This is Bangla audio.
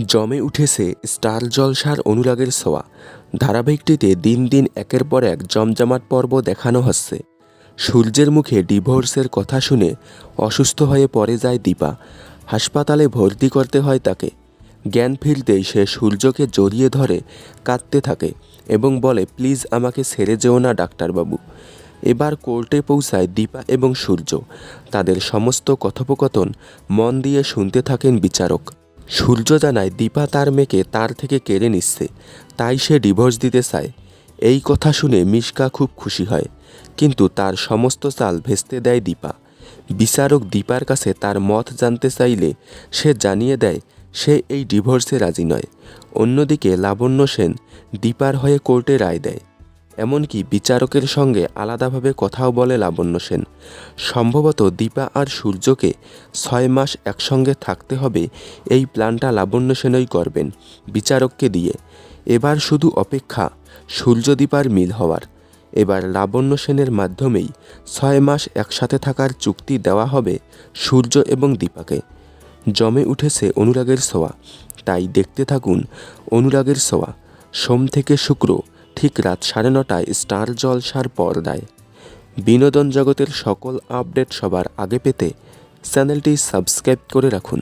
জমে উঠেছে স্টার জলসার অনুরাগের ছোঁয়া। ধারাবাহিকটিতে দিন দিন একের পর এক জমজমাট পর্ব দেখানো হচ্ছে। সূর্যের মুখে ডিভোর্সের কথা শুনে অসুস্থ হয়ে পড়ে যায় দীপা। হাসপাতালে ভর্তি করতে হয় তাকে। জ্ঞান ফিরতেই সে সূর্যকে জড়িয়ে ধরে, কাঁদতে থাকে এবং বলে, প্লিজ আমাকে ছেড়ে যেও না, ডাক্তারবাবু। এবার কোর্টে পৌঁছায় দীপা এবং সূর্য। তাদের সমস্ত কথোপকথন মন দিয়ে শুনতে থাকেন বিচারক। সূর্য জানায় দীপা তার মেয়েকে তার থেকে কেড়ে নিচ্ছে, তাই সে ডিভোর্স দিতে চায়। এই কথা শুনে মিশকা খুব খুশি হয়, কিন্তু তার সমস্ত চাল ভেস্তে দেয় দীপা। বিচারক দীপার কাছে তার মত জানতে চাইলে সে জানিয়ে দেয়, সে এই ডিভোর্সে রাজি নয়। অন্যদিকে লাবণ্য সেন দীপার হয়ে কোর্টে রায় দেয়। এমনকি বিচারকের সঙ্গে আলাদাভাবে কথাও বলে লাবণ্য সেন। সম্ভবত দীপা আর সূর্যকে ছয় মাস একসঙ্গে থাকতে হবে, এই প্ল্যানটা লাবণ্য সেনই করবেন, বিচারককে দিয়ে। এবার শুধু অপেক্ষা সূর্যদীপার মিল হওয়ার। এবার লাবণ্য সেনের মাধ্যমেই ছয় মাস একসাথে থাকার চুক্তি দেওয়া হবে সূর্য এবং দীপাকে। জমে উঠেছে অনুরাগের ছোঁয়া, তাই দেখতে থাকুন অনুরাগের ছোঁয়া। সোম থেকে শুক্র ঠিক রাত সাড়ে নটায় স্টার জলসার পর্দায়। বিনোদন জগতের সকল আপডেট সবার আগে পেতে চ্যানেলটি সাবস্ক্রাইব করে রাখুন।